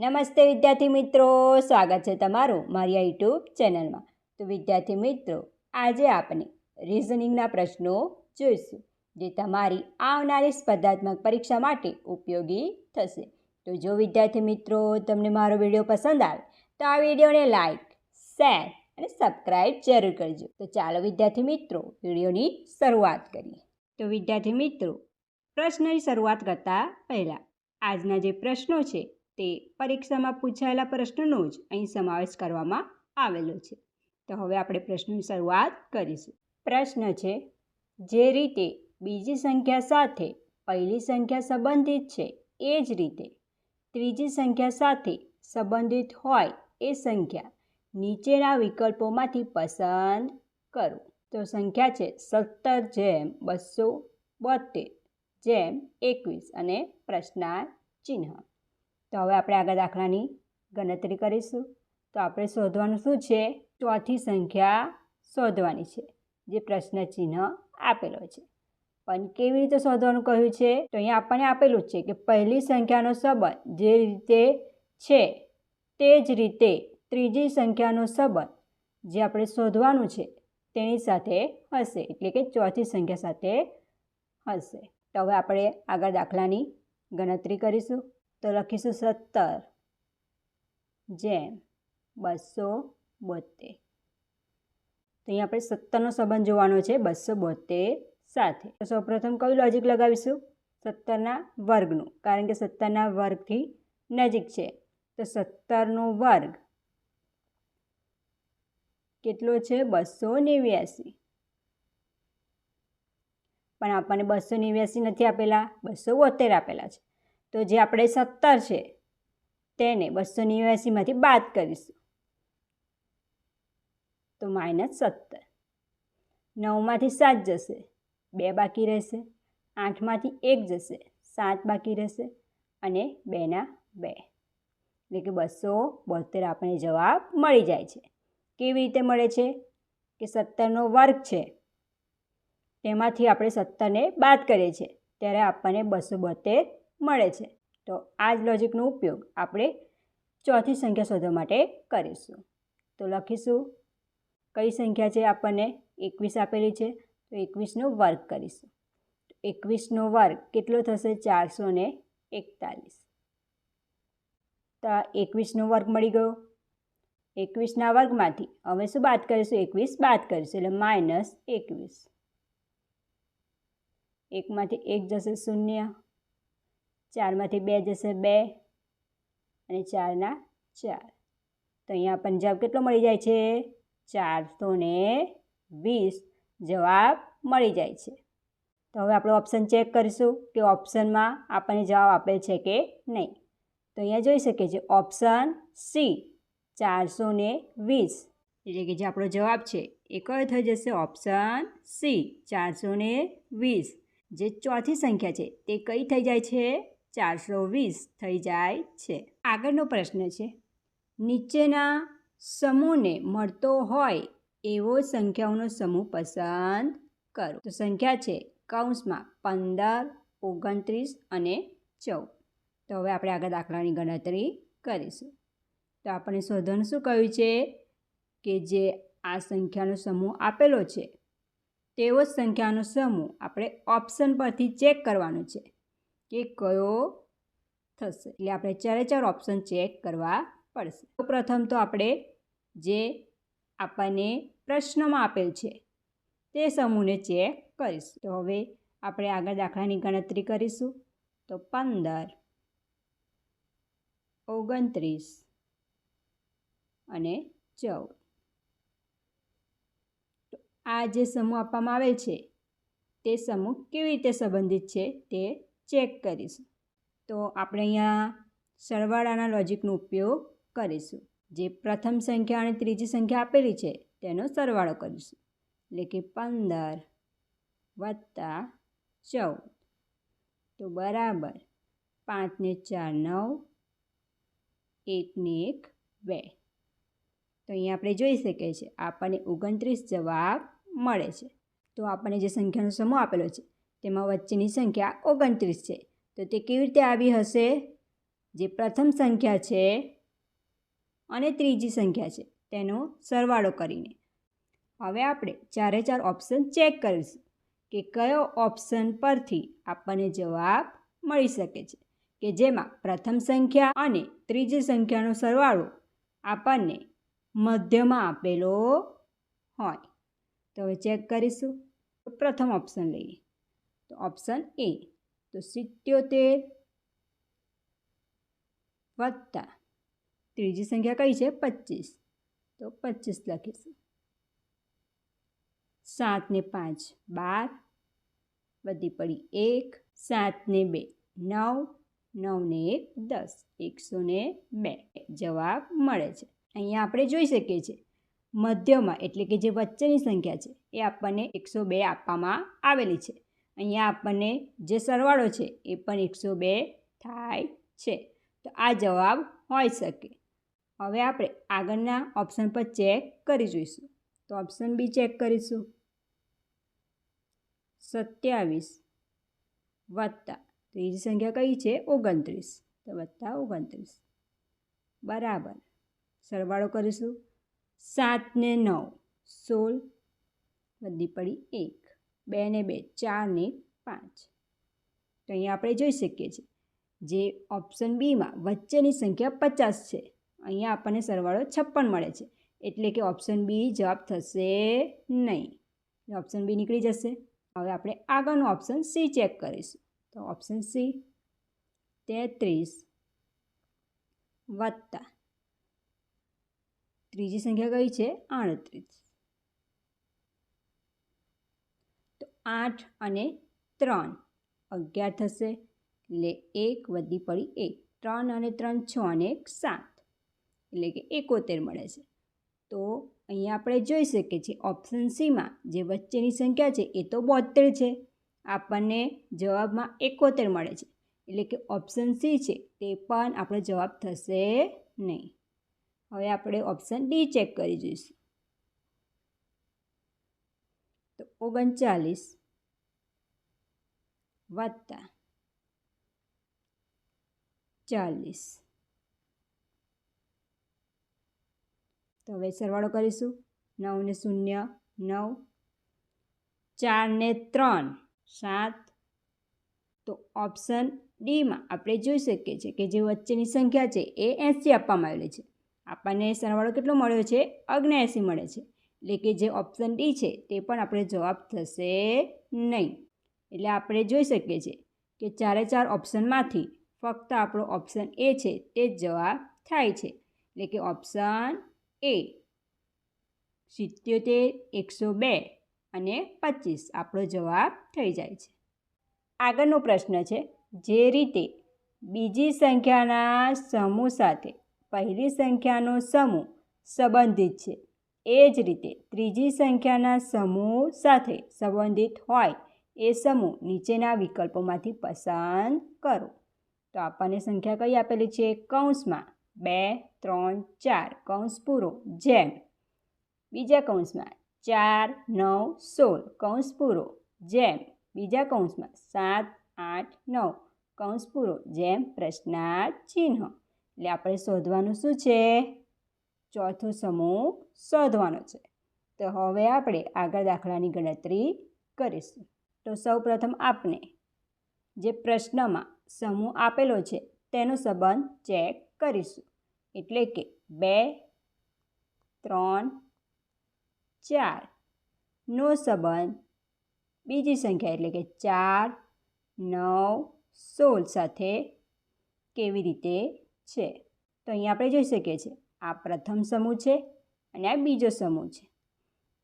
નમસ્તે વિદ્યાર્થી મિત્રો, સ્વાગત છે તમારું મારી આ યુટ્યુબ ચેનલમાં. તો વિદ્યાર્થી મિત્રો, આજે આપણે રિઝનિંગના પ્રશ્નો જોઈશું, જે તમારી આવનારી સ્પર્ધાત્મક પરીક્ષા માટે ઉપયોગી થશે. તો જો વિદ્યાર્થી મિત્રો, તમને મારો વીડિયો પસંદ આવે, તો આ વિડીયોને લાઈક શેર અને સબસ્ક્રાઈબ જરૂર કરજો. તો ચાલો વિદ્યાર્થી મિત્રો, વિડીયોની શરૂઆત કરીએ. તો વિદ્યાર્થી મિત્રો, પ્રશ્નની શરૂઆત કરતાં પહેલાં, આજના જે પ્રશ્નો છે તે પરીક્ષામાં પૂછાયેલા પ્રશ્નોનો જ અહીં સમાવેશ કરવામાં આવેલો છે. તો હવે આપણે પ્રશ્નની શરૂઆત કરીશું. પ્રશ્ન છે, જે રીતે બીજી સંખ્યા સાથે પહેલી સંખ્યા સંબંધિત છે એ જ રીતે ત્રીજી સંખ્યા સાથે સંબંધિત હોય એ સંખ્યા નીચેના વિકલ્પોમાંથી પસંદ કરો. તો સંખ્યા છે સત્તર જેમ બસો બોતેર જેમ એકવીસ અને પ્રશ્નાર્થ ચિહ્ન. તો હવે આપણે આગળ દાખલાની ગણતરી કરીશું. તો આપણે શોધવાનું શું છે? ચોથી સંખ્યા શોધવાની છે, જે પ્રશ્ન ચિહ્ન આપેલો છે. પણ કેવી રીતે શોધવાનું કહ્યું છે? તો અહીંયા આપણને આપેલું જ છે કે પહેલી સંખ્યાનો સંબંધ જે રીતે છે, તે જ રીતે ત્રીજી સંખ્યાનો સંબંધ જે આપણે શોધવાનું છે, તેની સાથે હશે. એટલે કે ચોથી સંખ્યા સાથે હશે. તો હવે આપણે આગળ દાખલાની ગણતરી કરીશું. તો લખીશું સત્તર. જેમ બસો બોતેર. તો અહીંયા આપણે સત્તરનો સંબંધ જોવાનો છે, બસો બોતેર સાથે. તો સૌપ્રથમ કયું લોજિક લગાવીશું? સત્તરના વર્ગનું. કારણ કે સત્તરના વર્ગથી નજીક છે. તો સત્તરનો વર્ગ કેટલો છે? બસો નેવ્યાસી. પણ આપણને બસો નેવ્યાસી નથી આપેલા, બસો બોતેર આપેલા છે. તો જે આપણે સત્તર છે, તેને બસો નેવ્યાસીમાંથી બાદ કરીશું. તો માઇનસ સત્તર. નવમાંથી સાત જશે, બે બાકી રહેશે, આઠમાંથી એક જશે, સાત બાકી રહેશે અને બેના બે. એટલે કે બસો બોતેર આપણને જવાબ મળી જાય છે. કેવી રીતે મળે છે? કે સત્તરનો વર્ગ છે, તેમાંથી આપણે સત્તરને બાદ કરીએ છીએ. ત્યારે આપણને બસો બોતેર મળે છે. તો આ જ લોજિકનો ઉપયોગ આપણે ચોથી સંખ્યા શોધવા માટે કરીશું. તો લખીશું, કઈ સંખ્યા છે આપણને? એકવીસ આપેલી છે. તો એકવીસનો વર્ગ કરીશું. એકવીસનો વર્ગ કેટલો થશે? ચારસો ને એકતાલીસ. તો એકવીસનો વર્ગ મળી ગયો. એકવીસના વર્ગમાંથી હવે શું બાદ કરીશું? એકવીસ બાદ કરીશું, એટલે માઇનસ એકવીસ. એકમાંથી એક જશે શૂન્ય. ચારમાંથી બે જશે બે અને ચારના ચાર. તો અહીંયા પંજાબ કેટલો મળી જાય છે? ચારસો ને વીસ. જવાબ મળી જાય છે. તો હવે આપણે ઓપ્શન ચેક કરીશું કે ઓપ્શનમાં આપણને જવાબ આપેલ છે કે નહીં. તો અહીંયા જોઈ શકીએ છીએ ઓપ્શન સી, ચારસો ને વીસ. એટલે કે જે આપણો જવાબ છે એ કયો થઈ જશે? ઓપ્શન સી, ચારસો ને વીસ. જે ચોથી સંખ્યા છે તે કઈ થઈ જાય છે? ચારસો વીસ થઈ જાય છે. આગળનો પ્રશ્ન છે, નીચેના સમૂહને મળતો હોય એવો સંખ્યાઓનો સમૂહ પસંદ કરો. તો સંખ્યા છે, કૌંસમાં પંદર, ઓગણત્રીસ અને ચૌદ. તો હવે આપણે આગળ દાખલાની ગણતરી કરીશું. તો આપણે શોધન શું કહ્યું છે કે જે આ સંખ્યાનો સમૂહ આપેલો છે, તેવો જ સંખ્યાનો સમૂહ આપણે ઓપ્શન પરથી ચેક કરવાનો છે. કે કયો થશે? એટલે આપણે ચારે ચાર ઓપ્શન ચેક કરવા પડશે. પ્રથમ તો આપણે જે આપણને પ્રશ્નમાં આપેલ છે, તે સમૂહને ચેક કરીશું. તો હવે આપણે આગળ દાખલાની ગણતરી કરીશું. તો પંદર, ઓગણત્રીસ અને ચૌદ. તો આ જે સમૂહ આપવામાં આવેલ છે, તે સમૂહ કેવી રીતે સંબંધિત છે તે ચેક કરીશું. તો આપણે અહીંયા સરવાળાના લોજિકનો ઉપયોગ કરીશું. જે પ્રથમ સંખ્યા અને ત્રીજી સંખ્યા આપેલી છે, તેનો સરવાળો કરીશું. એટલે કે પંદર વત્તા ચૌદ. તો બરાબર પાંચને ચાર નવ એકને એક બે. તો અહીંયા આપણે જોઈ શકીએ છીએ આપણને ઓગણત્રીસ જવાબ મળે છે. તો આપણને જે સંખ્યાનો સમૂહ આપેલો છે તેમાં વચ્ચેની સંખ્યા ઓગણત્રીસ છે. તો તે કેવી રીતે આવી હશે? જે પ્રથમ સંખ્યા છે અને ત્રીજી સંખ્યા છે, તેનો સરવાળો કરીને. હવે આપણે ચારે ચાર ઓપ્શન ચેક કરીશું કે કયો ઓપ્શન પરથી આપણને જવાબ મળી શકે છે, કે જેમાં પ્રથમ સંખ્યા અને ત્રીજી સંખ્યાનો સરવાળો આપણને મધ્યમાં આપેલો હોય. તો હવે ચેક કરીશું. પ્રથમ ઓપ્શન લઈએ. તો ઓપ્શન એ તો સિત્યોતેર વત્તા ત્રીજી સંખ્યા કઈ છે? પચીસ. તો પચીસ લખીશું. સાત ને પાંચ, બાર. વધી પડી એક. સાત ને બે, નવ. નવ ને એક, દસ. એકસો ને બે. જવાબ મળે છે. અહીંયા આપણે જોઈ શકીએ છીએ. મધ્યમાં એટલે કે જે વચ્ચેની સંખ્યા છે, એ આપણને એકસો બે આપવામાં આવેલી છે. અહીંયા આપણને જે સરવાળો છે એ પણ એકસો બે થાય છે. તો આ જવાબ હોઈ શકે. હવે આપણે આગળના ઓપ્શન પર ચેક કરી જોઈશું. તો ઓપ્શન બી ચેક કરીશું. સત્યાવીસ વત્તા. ત્રીજી સંખ્યા કઈ છે? ઓગણત્રીસ. તો વત્તા ઓગણત્રીસ. બરાબર. સરવાળો કરીશું. સાત ને નવ. સોળ બધી પડી એક. બે ને બે ચાર ને પાંચ. તો અહીંયા આપણે જોઈ શકીએ છીએ જે ઓપ્શન બીમાં વચ્ચેની સંખ્યા પચાસ છે. અહીંયા આપણને સરવાળો છપ્પન મળે છે. એટલે કે ઓપ્શન બી જવાબ થશે નહીં. ઓપ્શન બી નીકળી જશે. હવે આપણે આગળનું ઓપ્શન સી ચેક કરીશું. તો ઓપ્શન સી તેત્રીસ વત્તા. ત્રીજી સંખ્યા કઈ છે? આડત્રીસ તો આઠ અને ત્રણ. અગિયાર થશે, એટલે એક વધી પડી એક. ત્રણ અને ત્રણ છ અને એક સાત. એટલે કે એકોતેર મળે છે. તો અહીંયા આપણે જોઈ શકીએ છીએ ઓપ્શન સીમાં જે વચ્ચેની સંખ્યા છે એ તો બોતેર છે. આપણને જવાબમાં એકોતેર મળે છે. એટલે કે ઓપ્શન સી છે તે પણ આપણો જવાબ થશે નહીં. હવે આપણે ઓપ્શન ડી ચેક કરી જોઈશું. તો ઓગણચાલીસ. વત્તા ચાલીસ. તો હવે સરવાળો કરીશું. નવ ને શૂન્ય, નવ. ચાર ને ત્રણ, સાત. તો ઓપ્શન ડીમાં આપણે જોઈ શકીએ છીએ કે જે વચ્ચેની સંખ્યા છે એ એંસી આપવામાં આવેલી છે. આપણને સરવાળો કેટલો મળ્યો છે? અગ્નેસી મળે છે. એટલે કે જે ઓપ્શન ડી છે તે પણ આપણે જવાબ થશે નહીં. એટલે આપણે જોઈ શકીએ છીએ કે ચારે ચાર ઓપ્શનમાંથી ફક્ત આપણો ઓપ્શન એ છે, તે જ જવાબ થાય છે. એટલે કે ઓપ્શન એ સિત્યોતેર, એકસો બે અને પચીસ આપણો જવાબ થઈ જાય છે. આગળનો પ્રશ્ન છે, જે રીતે બીજી સંખ્યાના સમૂહ સાથે પહેલી સંખ્યાનો સમૂહ સંબંધિત છે, એ જ રીતે ત્રીજી સંખ્યાના સમૂહ સાથે સંબંધિત હોય એ સમૂહ નીચેના વિકલ્પોમાંથી પસંદ કરો. તો આપણને સંખ્યા કઈ આપેલી છે? કૌંસમાં બે, ત્રણ, ચાર. કૌંસ પૂરો. જેમ. બીજા કૌંસમાં ચાર, નવ, સોળ. કૌંસ પૂરો. જેમ. બીજા કૌંસમાં સાત, આઠ, નવ. કૌંસ પૂરો. જેમ પ્રશ્નાર્થ ચિહ્ન એટલે આપણે શોધવાનું શું છે? ચોથો સમૂહ શોધવાનો છે. તો હવે આપણે આગળ દાખલાની ગણતરી કરીશું. તો સૌપ્રથમ આપણે જે પ્રશ્નમાં સમૂહ આપેલો છે તેનો સંબંધ ચેક કરીશું. એટલે કે બે, ત્રણ ચારનો સંબંધ બીજી સંખ્યા એટલે કે ચાર, નવ, સોળ સાથે કેવી રીતે છે? તો અહીંયા આપણે જોઈ શકીએ છીએ, આ પ્રથમ સમૂહ છે અને આ બીજો સમૂહ છે.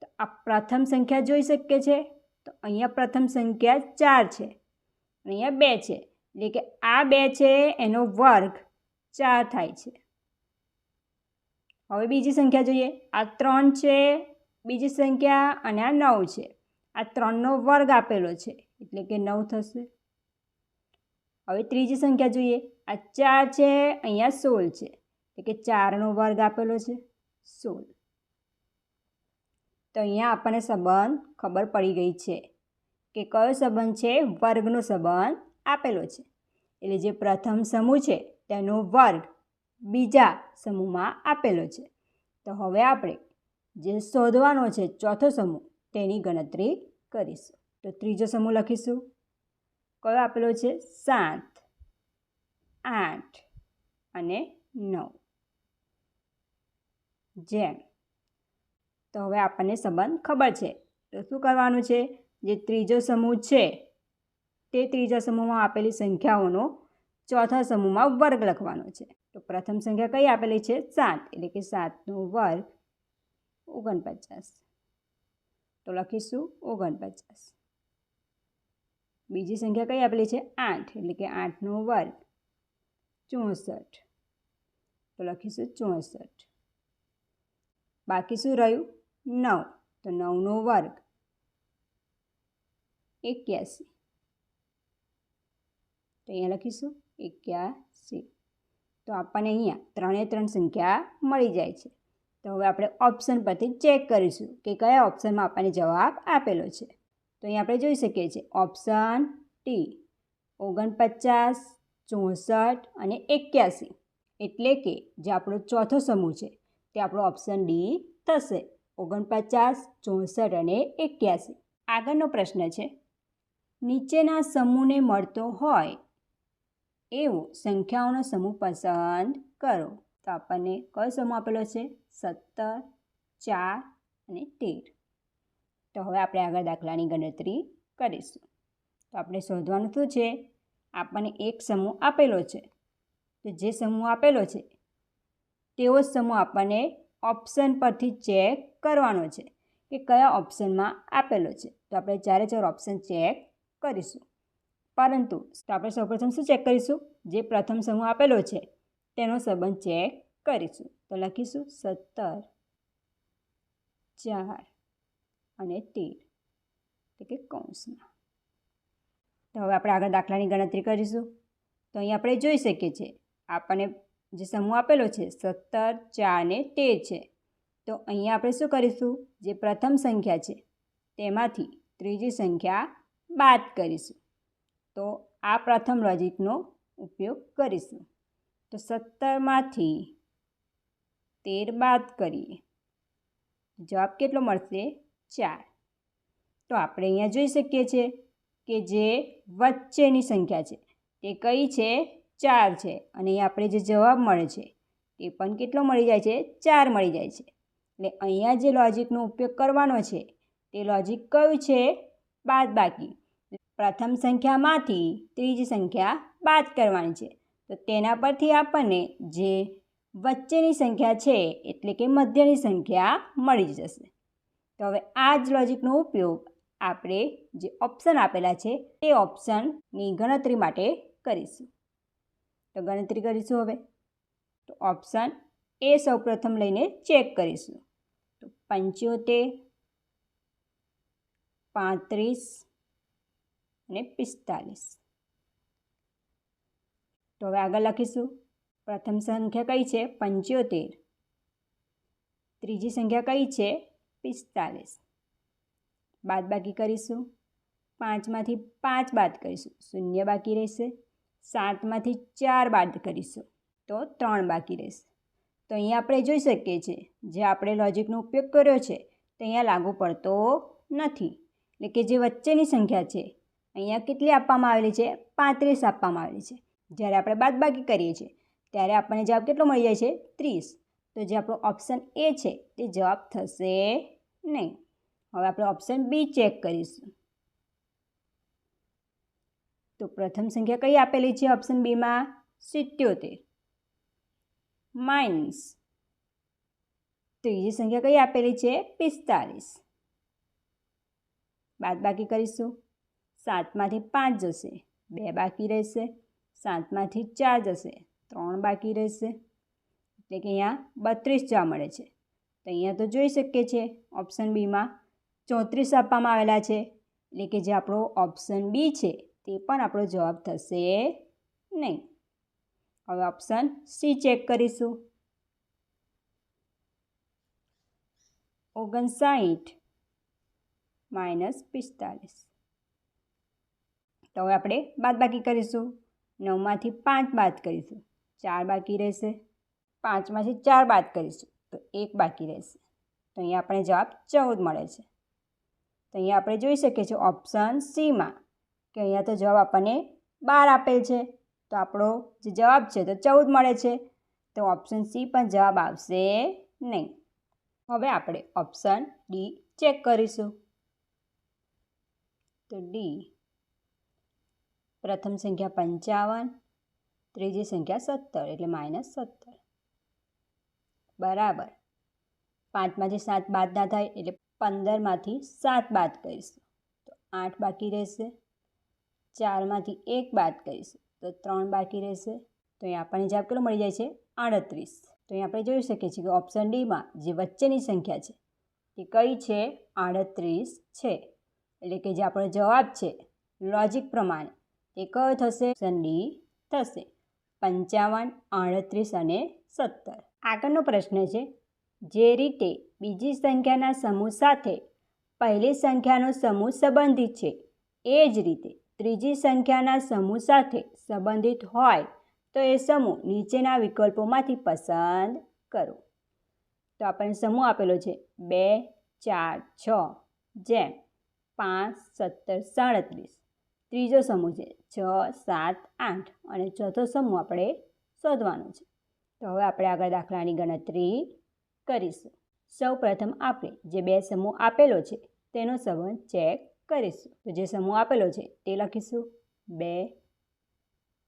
તો આ પ્રથમ સંખ્યા જોઈ શકીએ છીએ. અહીંયા પ્રથમ સંખ્યા ચાર છે. અહીંયા બે છે. એટલે કે આ બે છે, એનો વર્ગ ચાર થાય છે. હવે બીજી સંખ્યા જોઈએ. આ ત્રણ છે, બીજી સંખ્યા અને આ નવ છે. આ ત્રણનો વર્ગ આપેલો છે. એટલે કે નવ થશે. હવે ત્રીજી સંખ્યા જોઈએ. આ ચાર છે, અહીંયા સોળ છે. એટલે કે ચારનો વર્ગ આપેલો છે, સોળ. તો અહીંયા આપણને સંબંધ ખબર પડી ગઈ છે. કે કયો સંબંધ છે? વર્ગનો સંબંધ આપેલો છે. એટલે જે પ્રથમ સમૂહ છે, તેનો વર્ગ બીજા સમૂહમાં આપેલો છે. તો હવે આપણે જે શોધવાનો છે ચોથો સમૂહ, તેની ગણતરી કરીશું. તો ત્રીજો સમૂહ લખીશું. કયો આપેલો છે? સાત, આઠ અને નવ. જેમ. તો હવે આપણને સંબંધ ખબર છે. તો શું કરવાનું છે? જે ત્રીજો સમૂહ છે, તે ત્રીજા સમૂહમાં આપેલી સંખ્યાઓનો ચોથા સમૂહમાં વર્ગ લખવાનો છે. તો પ્રથમ સંખ્યા કઈ આપેલી છે? સાત. એટલે કે સાતનો વર્ગ ઓગણપચાસ. તો લખીશું ઓગણપચાસ. બીજી સંખ્યા કઈ આપેલી છે? આઠ. એટલે કે આઠનો વર્ગ ચોસઠ. તો લખીશું ચોસઠ. બાકી શું રહ્યું? નવ. તો નવનો વર્ગ એક્યાસી. તો અહીંયા લખીશું એક્યાસી. તો આપણને અહીંયા ત્રણે ત્રણ સંખ્યા મળી જાય છે. તો હવે આપણે ઓપ્શન પરથી ચેક કરીશું કે કયા ઓપ્શનમાં આપણને જવાબ આપેલો છે. તો અહીંયા આપણે જોઈ શકીએ છીએ ઓપ્શન ટી ઓગણપચાસ, ચોસઠ અને એક્યાસી. એટલે કે જે આપણો ચોથો સમૂહ છે, તે આપણો ઓપ્શન ડી થશે. ઓગણપચાસ, ચોસઠ અને એક્યાસી. આગળનો પ્રશ્ન છે નીચેના સમૂહને મળતો હોય. એવો સંખ્યાઓનો સમૂહ પસંદ કરો. તો આપણને કયો સમૂહ આપેલો છે? સત્તર, ચાર અને તેર. તો હવે આપણે આગળ દાખલાની ગણતરી કરીશું. તો આપણે શોધવાનું શું છે? આપણને એક સમૂહ આપેલો છે. તો જે સમૂહ આપેલો છે, તેવો સમૂહ આપણને ઓપ્શન પરથી ચેક કરવાનો છે કે કયા ઓપ્શનમાં આપેલો છે. તો આપણે ચારે ચાર ઓપ્શન ચેક કરીશું. પરંતુ આપણે સૌપ્રથમ શું ચેક કરીશું? જે પ્રથમ સમૂહ આપેલો છે, તેનો સંબંધ ચેક કરીશું. તો લખીશું સત્તર, ચાર અને તેર એટલે કે કૌંસમાં. તો હવે આપણે આગળ દાખલાની ગણતરી કરીશું. તો અહીં આપણે જોઈ શકીએ છીએ, આપણને જે સમૂહ આપેલો છે, સત્તર, ચાર ને તેર છે. તો અહીંયા આપણે શું કરીશું? જે પ્રથમ સંખ્યા છે, તેમાંથી ત્રીજી સંખ્યા બાદ કરીશું. તો આ પ્રથમ લોજિકનો ઉપયોગ કરીશું. તો સત્તરમાંથી તેર બાદ કરીએ. જવાબ કેટલો મળશે? ચાર. તો આપણે અહીંયા જોઈ શકીએ છીએ કે જે વચ્ચેની સંખ્યા છે તે કઈ છે? ચાર છે. અને અહીં આપણે જે જવાબ મળે છે તે પણ કેટલો મળી જાય છે? ચાર મળી જાય છે. એટલે અહીંયા જે લોજિકનો ઉપયોગ કરવાનો છે તે લોજિક કયું છે? બાદ બાકી પ્રથમ સંખ્યામાંથી ત્રીજી સંખ્યા બાદ કરવાની છે. તો તેના પરથી આપણને જે વચ્ચેની સંખ્યા છે, એટલે કે મધ્યની સંખ્યા મળી જશે. તો હવે આ જ લોજિકનો ઉપયોગ આપણે જે ઓપ્શન આપેલા છે, તે ઓપ્શનની ગણતરી માટે કરીશું. તો ગણતરી કરીશું હવે. તો ઓપ્શન એ સૌપ્રથમ લઈને ચેક કરીશું. તો પંચોતેર પાંત્રીસ અને પિસ્તાલીસ. તો હવે આગળ લખીશું. પ્રથમ સંખ્યા કઈ છે? પંચોતેર. ત્રીજી સંખ્યા કઈ છે? પિસ્તાલીસ. બાદ બાકી કરીશું. પાંચમાંથી પાંચ બાદ કરીશું. શૂન્ય બાકી રહેશે. સાતમાંથી ચાર બાદ કરીશું. તો ત્રણ બાકી રહેશે. તો અહીંયા આપણે જોઈ શકીએ છીએ. જે આપણે લોજિકનો ઉપયોગ કર્યો છે, તે અહીંયા લાગુ પડતો નથી. એટલે કે જે વચ્ચેની સંખ્યા છે, અહીંયા કેટલી આપવામાં આવેલી છે? પાંત્રીસ આપવામાં આવેલી છે. જ્યારે આપણે બાદબાકી કરીએ છીએ, ત્યારે આપણને જવાબ કેટલો મળી જાય છે? ત્રીસ. તો જે આપણો ઓપ્શન એ છે, તે જવાબ થશે નહીં. હવે આપણે ઓપ્શન બી ચેક કરીશું. તો પ્રથમ સંખ્યા કઈ આપેલી છે ઓપ્શન બીમાં સિત્યોતેર. માઇનસ. ત્રીજી સંખ્યા કઈ આપેલી છે? પિસ્તાલીસ બાદ બાકી કરીશું. સાતમાંથી પાંચ જશે, બે બાકી રહેશે, સાતમાંથી ચાર જશે, ત્રણ બાકી રહેશે. એટલે કે અહીંયા બત્રીસ જોવા મળે છે. તો અહીંયા તો જોઈ શકીએ છીએ ઓપ્શન બીમાં ચોત્રીસ આપવામાં આવેલા છે. એટલે કે જે આપણો ઓપ્શન બી છે, તે પણ આપણો જવાબ થશે નહીં. હવે ઓપ્શન સી ચેક કરીશું. ઓગણસાઠ માઇનસ પિસ્તાલીસ. તો હવે આપણે બાદબાકી કરીશું. નવમાંથી પાંચ બાદ કરીશું. ચાર બાકી રહેશે. પાંચમાંથી ચાર બાદ કરીશું. તો એક બાકી રહેશે. તો અહીંયા આપણે જવાબ ચૌદ મળે છે. તો અહીંયા આપણે જોઈ શકીએ છીએ ઓપ્શન સીમાં કે અહીંયા તો જવાબ આપણને બાર આપેલ છે. તો આપણો જે જવાબ છે તો ચૌદ મળે છે. તો ઓપ્શન સી પણ જવાબ આવશે નહીં. હવે આપણે ઓપ્શન ડી ચેક કરીશું. તો ડી. પ્રથમ સંખ્યા પંચાવન, ત્રીજી સંખ્યા સત્તર એટલે માઇનસ સત્તર. બરાબર. પાંચમાંથી સાત બાદ ના થાય એટલે પંદરમાંથી સાત બાદ કરીશું. તો આઠ બાકી રહેશે. ચારમાંથી એક બાદ કરીશું. તો ત્રણ બાકી રહેશે. તો અહીં આપણને જવાબ કેટલો મળી જાય છે? આડત્રીસ. તો અહીં આપણે જોઈ શકીએ છીએ કે ઓપ્શન ડીમાં જે વચ્ચેની સંખ્યા છે તે કઈ છે? આડત્રીસ છે. એટલે કે જે આપણો જવાબ છે લોજિક પ્રમાણે તે કયો થશે ઓપ્શન થશે પંચાવન, આડત્રીસ અને સત્તર. આગળનો પ્રશ્ન છે, જે રીતે બીજી સંખ્યાના સમૂહ સાથે પહેલી સંખ્યાનો સમૂહ સંબંધિત છે, એ જ રીતે ત્રીજી સંખ્યાના સમૂહ સાથે સંબંધિત હોય તો એ સમૂહ નીચેના વિકલ્પોમાંથી પસંદ કરો. તો આપણને સમૂહ આપેલો છે, બે, ચાર, છ, જેમ. પાંચ, સત્તર, સાડત્રીસ. ત્રીજો સમૂહ છે. છ, સાત, આઠ અને ચોથો સમૂહ આપણે શોધવાનો છે. તો હવે આપણે આગળ દાખલાની ગણતરી કરીશું. સૌ પ્રથમ આપણે જે બે સમૂહ આપેલો છે તેનો સંબંધ ચેક કરીશું. તો જે સમૂહ આપેલો છે તે લખીશું. બે,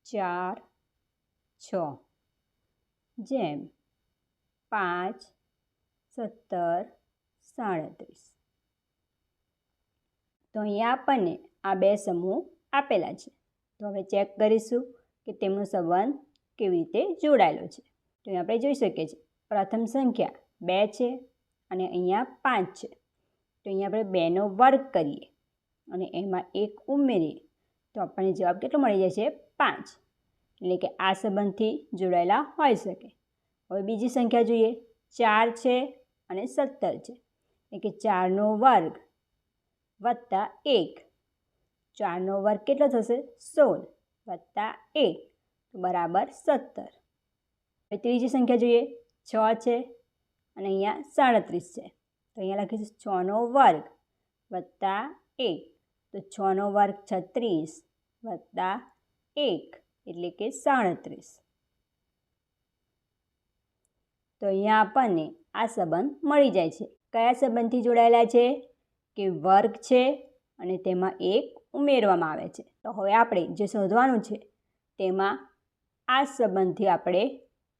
ચાર, છ. જેમ પાંચ, સત્તર, સાડત્રીસ. તો અહીંયા આપણને આ બે સમૂહ આપેલા છે. તો હવે ચેક કરીશું કે તેમનો સંબંધ કેવી રીતે જોડાયેલો છે. તો અહીં આપણે જોઈ શકીએ છીએ, પ્રથમ સંખ્યા બે છે અને અહીંયા પાંચ છે. તો અહીંયા આપણે બેનો વર્ગ કરીએ અને એમાં એક ઉમેરીએ તો આપણને જવાબ કેટલો મળી જાય છે પાંચ. એટલે કે આ સંબંધથી જોડાયેલા હોઈ શકે. હવે બીજી સંખ્યા જોઈએ, ચાર છે અને સત્તર છે. એટલે કે ચારનો વર્ગ વત્તા એક. ચારનો વર્ગ કેટલો થશે? સોળ. વત્તા એક. બરાબર સત્તર. હવે ત્રીજી સંખ્યા જોઈએ. છ છે. અને અહીંયા સાડત્રીસ છે. તો અહીંયા લખીશું છનો વર્ગ. વત્તા એક. તો છનો વર્ગ છત્રીસ. વત્તા એક. એટલે કે સાડત્રીસ. તો અહીંયા આપણને આ સંબંધ મળી જાય છે. કયા સંબંધથી જોડાયેલા છે? કે વર્ગ છે અને તેમાં એક ઉમેરવામાં આવે છે. તો હવે આપણે જે શોધવાનું છે, તેમાં આ સંબંધથી આપણે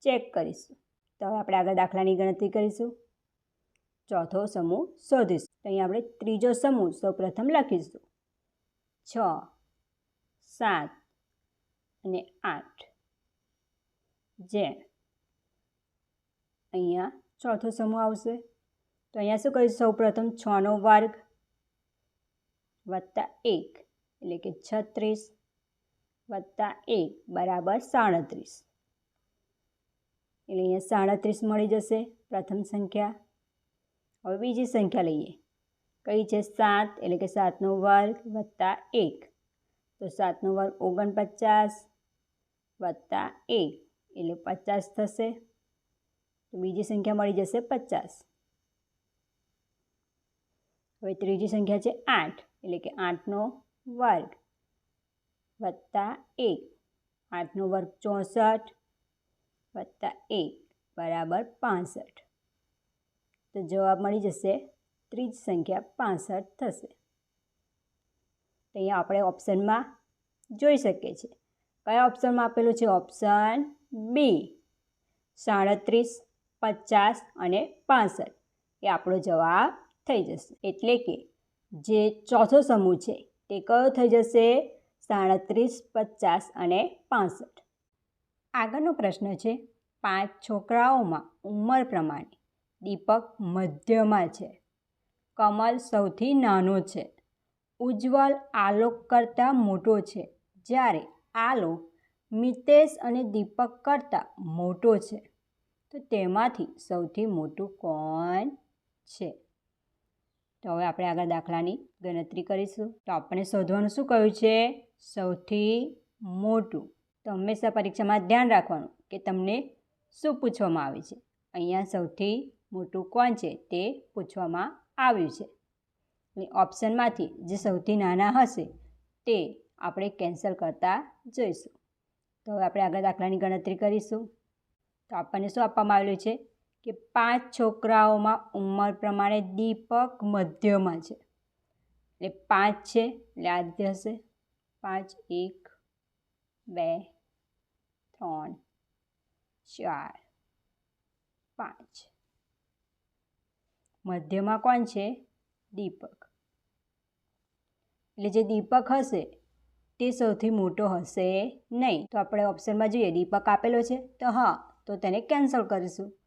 ચેક કરીશું. તો હવે આપણે આગળ દાખલાની ગણતરી કરીશું. ચોથો સમૂહ શોધીશું. તો અહીં આપણે ત્રીજો સમૂહ સૌપ્રથમ લખીશું. છ, સાત અને આઠ. જે અહીંયા ચોથો સમૂહ આવશે. તો અહીંયા શું કરીશું? સૌપ્રથમ છનો વર્ગ વત્તા એક, એટલે કે છત્રીસ વત્તા એક બરાબર સાડત્રીસ. એટલે અહીંયા સાડત્રીસ મળી જશે પ્રથમ સંખ્યા. હવે બીજી સંખ્યા લઈએ. કઈ છે? સાત, એટલે કે સાતનો વર્ગ વત્તા એક. તો સાતનો વર્ગ ઓગણપચાસ વત્તા એક, એટલે પચાસ થશે. તો બીજી સંખ્યા મળી જશે પચાસ. હવે ત્રીજી સંખ્યા છે આઠ. એટલે કે આઠનો વર્ગ વત્તા એક. આઠનો વર્ગ ચોસઠ વત્તા એક બરાબર પાસઠ. તો જવાબ મળી જશે ત્રીજ સંખ્યા પાસઠ થશે. તો અહીંયા આપણે ઓપ્શનમાં જોઈ શકીએ છીએ. કયા ઓપ્શનમાં આપેલું છે? ઓપ્શન બી સાડત્રીસ, પચાસ અને પાસઠ. એ આપણો જવાબ થઈ જશે. એટલે કે જે ચોથો સમૂહ છે, તે કયો થઈ જશે? સાડત્રીસ, પચાસ અને પાસઠ. આગળનો પ્રશ્ન છે, પાંચ છોકરાઓમાં ઉંમર પ્રમાણે દીપક મધ્યમાં છે. કમલ સૌથી નાનો છે. ઉજ્જવલ આલોક કરતાં મોટો છે, જ્યારે આલોક મિતેશ અને દીપક કરતાં મોટો છે. તો તેમાંથી સૌથી મોટું કોણ છે? તો હવે આપણે આગળ દાખલાની ગણતરી કરીશું. તો આપણે શોધવાનું શું કહ્યું છે? સૌથી મોટું. તો હંમેશા પરીક્ષામાં ધ્યાન રાખવાનું કે તમને શું પૂછવામાં આવે છે? અહીંયા સૌથી મોટું કોણ છે તે પૂછવામાં આવ્યું છે. અને ઓપ્શનમાંથી જે સૌથી નાના હશે તે આપણે કેન્સલ કરતા જોઈશું. તો હવે આપણે આગળ દાખલાની ગણતરી કરીશું. તો આપણને શું આપવામાં આવેલું છે? કે પાંચ છોકરાઓમાં ઉંમર પ્રમાણે દીપક મધ્યમાં છે. એટલે પાંચ છે, એટલે આદ્ય હશે. પાંચ, એક, બે, ત્રણ, ચાર, પાંચ. મધ્યમાં કોણ છે? દીપક. એટલે જે દીપક હશે, તે સૌથી મોટો હશે નહીં. તો આપણે ઓપ્શનમાં જોઈએ, દીપક આપેલો છે, તો હા, તો તેને કેન્સલ કરીશું.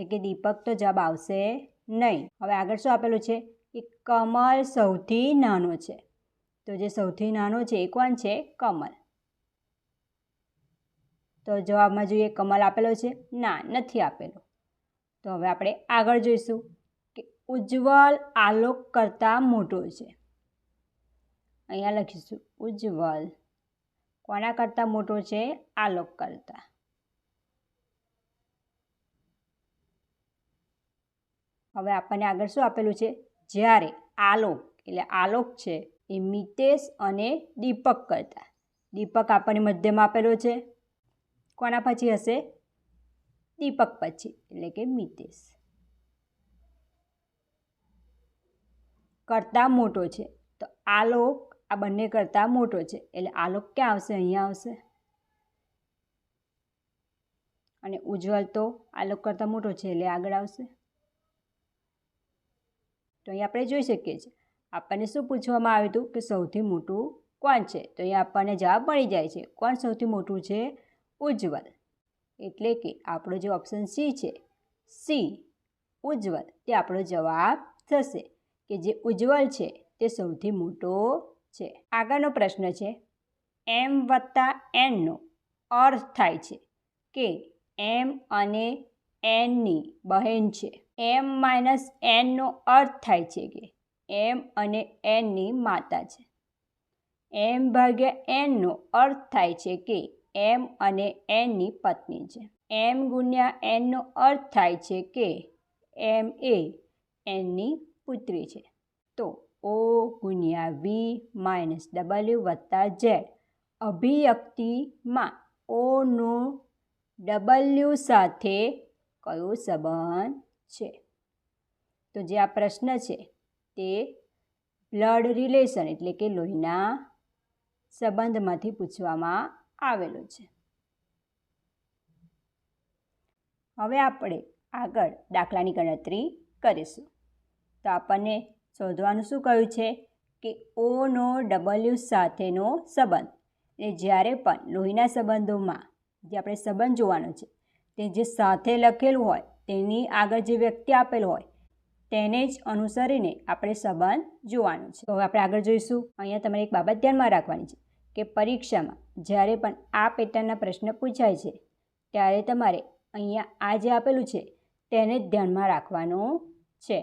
એટલે કે દીપક તો જવાબ આવશે નહીં. હવે આગળ શું આપેલું છે? કે કમલ સૌથી નાનો છે. તો જે સૌથી નાનો છે એ કોણ છે? કમલ તો જવાબમાં જોઈએ કમલ આપેલો છે? ના, નથી આપેલો. તો હવે આપણે આગળ જોઈશું કે ઉજ્જવલ આલોક કરતાં મોટો છે. અહીંયા લખીશું ઉજ્જવલ કોના કરતાં મોટો છે? આલોક કરતાં. હવે આપણને આગળ શું આપેલું છે? જ્યારે આલોક, એટલે આલોક છે, એ મિતેશ અને દીપક કરતા. દીપક આપણને મધ્યમાં આપેલો છે. કોના પછી હશે? દીપક પછી, એટલે કે મિતેશ. કરતાં મોટો છે. તો આલોક આ બંને કરતાં મોટો છે. એટલે આલોક ક્યાં આવશે? અહીંયા આવશે. અને ઉજ્જવલ તો આલોક કરતાં મોટો છે, એટલે આગળ આવશે. તો અહીં આપણે જોઈ શકીએ છીએ. આપણને શું પૂછવામાં આવ્યું હતું કે સૌથી મોટું કોણ છે? તો અહીં આપણને જવાબ મળી જાય છે. કોણ સૌથી મોટું છે? ઉજ્જવલ. એટલે કે આપણો જે ઓપ્શન સી છે સી ઉજ્જવલ, તે આપણો જવાબ થશે કે જે ઉજ્જવલ છે, તે સૌથી મોટો છે. આગળનો પ્રશ્ન છે એમ વત્તા એનનો અર્થ થાય છે કે એમ અને એનની બહેન છે. એમ માઇનસ એનનો અર્થ થાય છે કે એમ અને એનની માતા છે. એમ ભાગ્યા એનનો અર્થ થાય છે કે એમ અને એનની પત્ની છે. એમ ગુણ્યા એનનો અર્થ થાય છે કે એમ એ એનની પુત્રી છે. તો ઓ ગુણ્યા વી માઇનસ ડબલ્યુ વત્તા ઝેડ અભિવ્યક્તિમાં ઓનો ડબલ્યુ સાથે કયો સંબંધ છે. તો જે આ પ્રશ્ન છે તે બ્લડ રિલેશન એટલે કે લોહીના સંબંધમાંથી પૂછવામાં આવેલો છે. હવે આપણે આગળ દાખલાની ગણતરી કરીશું. તો આપણને શોધવાનું શું કહ્યું છે કે ઓનો ડબલ્યુ સાથેનો સંબંધ. એ જ્યારે પણ લોહીના સંબંધોમાં જે આપણે સંબંધ જોવાનો છે તે જે સાથે લખેલું હોય તેની આગળ જે વ્યક્તિ આપેલ હોય, તેને જ અનુસરીને આપણે સંબંધ જોવાનો છે. તો હવે આપણે આગળ જોઈશું. અહીંયા તમારે એક બાબત ધ્યાનમાં રાખવાની છે કે પરીક્ષામાં જ્યારે પણ આ પેટર્નના પ્રશ્ન પૂછાય છે, ત્યારે તમારે અહીંયા આ જે આપેલું છે, તેને જ ધ્યાનમાં રાખવાનું છે.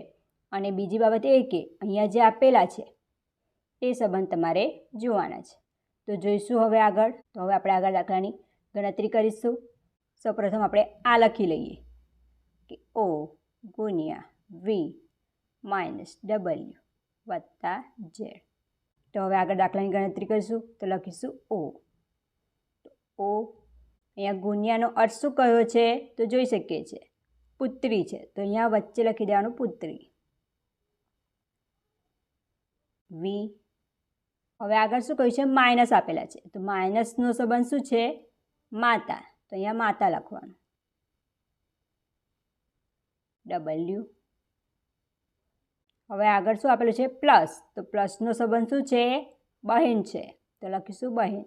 અને બીજી બાબત એ કે અહીંયા જે આપેલા છે, તે સંબંધ તમારે જોવાના છે. તો જોઈશું હવે આગળ. તો હવે આપણે આગળ દાખલાની ગણતરી કરીશું. સૌપ્રથમ આપણે આ લખી લઈએ. કે ઓ ગુણ્યા વી માઇનસ ડબલ્યુ વત્તા ઝેડ. તો હવે આગળ દાખલાની ગણતરી કરીશું, તો લખીશું ઓ. તો ઓ અહીંયા ગુણ્યાનો અર્થ શું કયો છે? તો જોઈ શકીએ છીએ. પુત્રી છે. તો અહીંયા વચ્ચે લખી દેવાનું પુત્રી. વી. હવે આગળ શું કહ્યું છે? માઇનસ આપેલા છે. તો માઇનસનો સંબંધ શું છે? માતા. તો અહીંયા માતા લખવાનું. ડબલ્યુ હવે આગળ શું આપેલું છે? પ્લસ તો પ્લસનો સંબંધ શું છે? બહેન છે. તો લખીશું બહેન.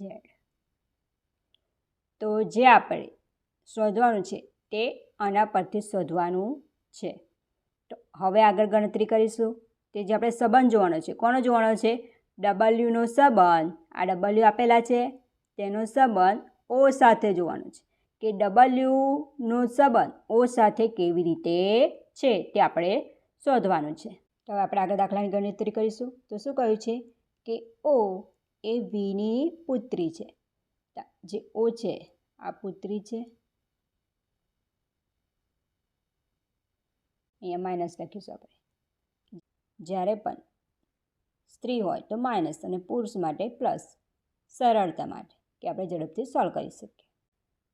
ઝેડ તો જે આપણે શોધવાનું છે તે આના પરથી શોધવાનું છે. તો હવે આગળ ગણતરી કરીશું. તે જે આપણે સંબંધ જોવાનો છે, કોનો જોવાનો છે? ડબલ્યુનો સંબંધ. આ ડબલ્યુ આપેલા છે. તેનો સંબંધ ઓ સાથે જોવાનું છે. કે ડબલ્યુનો સંબંધ ઓ સાથે કેવી રીતે છે તે આપણે શોધવાનું છે. તો હવે આપણે આગળ દાખલાની ગણતરી કરીશું. તો શું કહ્યું છે? કે ઓ એ વીની પુત્રી છે. જે ઓ છે, આ પુત્રી છે. અહીંયા માઇનસ લખીશું આપણે. જ્યારે પણ સ્ત્રી હોય તો માઇનસ અને પુરુષ માટે પ્લસ સરળતા માટે. કે આપણે ઝડપથી સોલ્વ કરી શકીએ.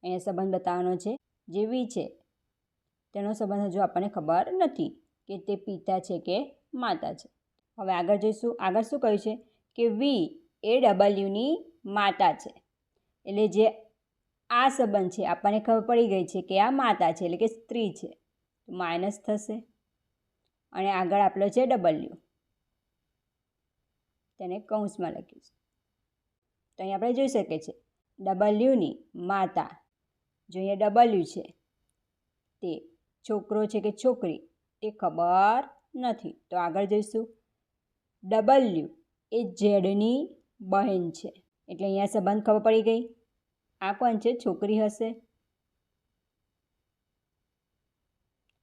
અહીંયા સંબંધ બતાવવાનો છે, જે વી છે, તેનો સંબંધ હજુ આપણને ખબર નથી કે તે પિતા છે કે માતા છે. હવે આગળ જોઈશું, આગળ શું કહ્યું છે? કે વી એ ડબલ્યુની માતા છે. એટલે જે આ સંબંધ છે, આપણને ખબર પડી ગઈ છે કે આ માતા છે, એટલે કે સ્ત્રી છે. માઇનસ થશે. અને આગળ આપણો છે ડબલ્યુ તેને કૌંસમાં લખીશું. તો અહીં આપણે જોઈ શકીએ છીએ. ડબલ્યુની માતા, જો અહીંયા ડબલ્યુ છે, તે છોકરો છે કે છોકરી તે ખબર નથી. તો આગળ જઈશું. ડબલ્યુ એ ઝેડની બહેન છે, એટલે અહીંયા સંબંધ ખબર પડી ગઈ. આ કોણ છે? છોકરી હશે.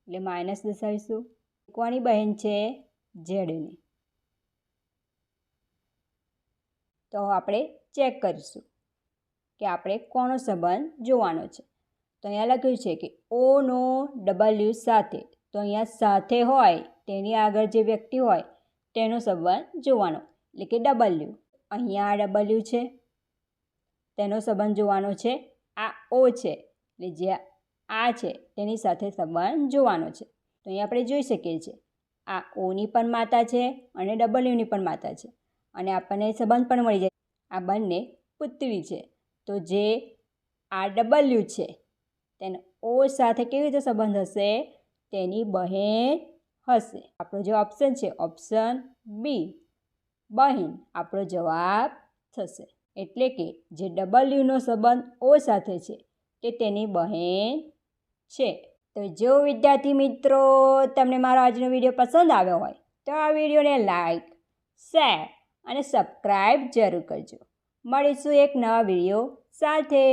એટલે માઇનસ દર્શાવીશું. કોની બહેન છે? ઝેડની તો આપણે ચેક કરીશું કે આપણે કોનો સંબંધ જોવાનો છે. તો અહીંયા લખ્યું છે કે ઓનો ડબલ્યુ સાથે. તો અહીંયા સાથે હોય, તેની આગળ જે વ્યક્તિ હોય, તેનો સંબંધ જોવાનો. એટલે કે ડબલ્યુ. અહીંયા આ ડબલ્યુ છે. તેનો સંબંધ જોવાનો છે. આ ઓ છે. એટલે જે આ છે, તેની સાથે સંબંધ જોવાનો છે. તો અહીંયા આપણે જોઈ શકીએ છીએ. આ ઓની પણ માતા છે અને ડબલ્યુની પણ માતા છે. અને આપણને સંબંધ પણ મળી જાય આ બંને પુત્રી છે. તો જે આ ડબલ્યુ છે, તેને ઓ સાથે કેવી રીતે સંબંધ હશે? તેની બહેન હશે. આપણો જે ઓપ્શન છે ઓપ્શન બી બહેન, આપણો જવાબ થશે. એટલે કે જે ડબલ્યુનો સંબંધ ઓ સાથે છે, તે તેની બહેન છે. તો જો વિદ્યાર્થી મિત્રો, તમને મારો આજનો વીડિયો પસંદ આવ્યો હોય, તો આ વિડીયોને લાઈક શેર અને સબસ્ક્રાઈબ જરૂર કરજો. મળીશું એક નવા વીડિયો સાથે.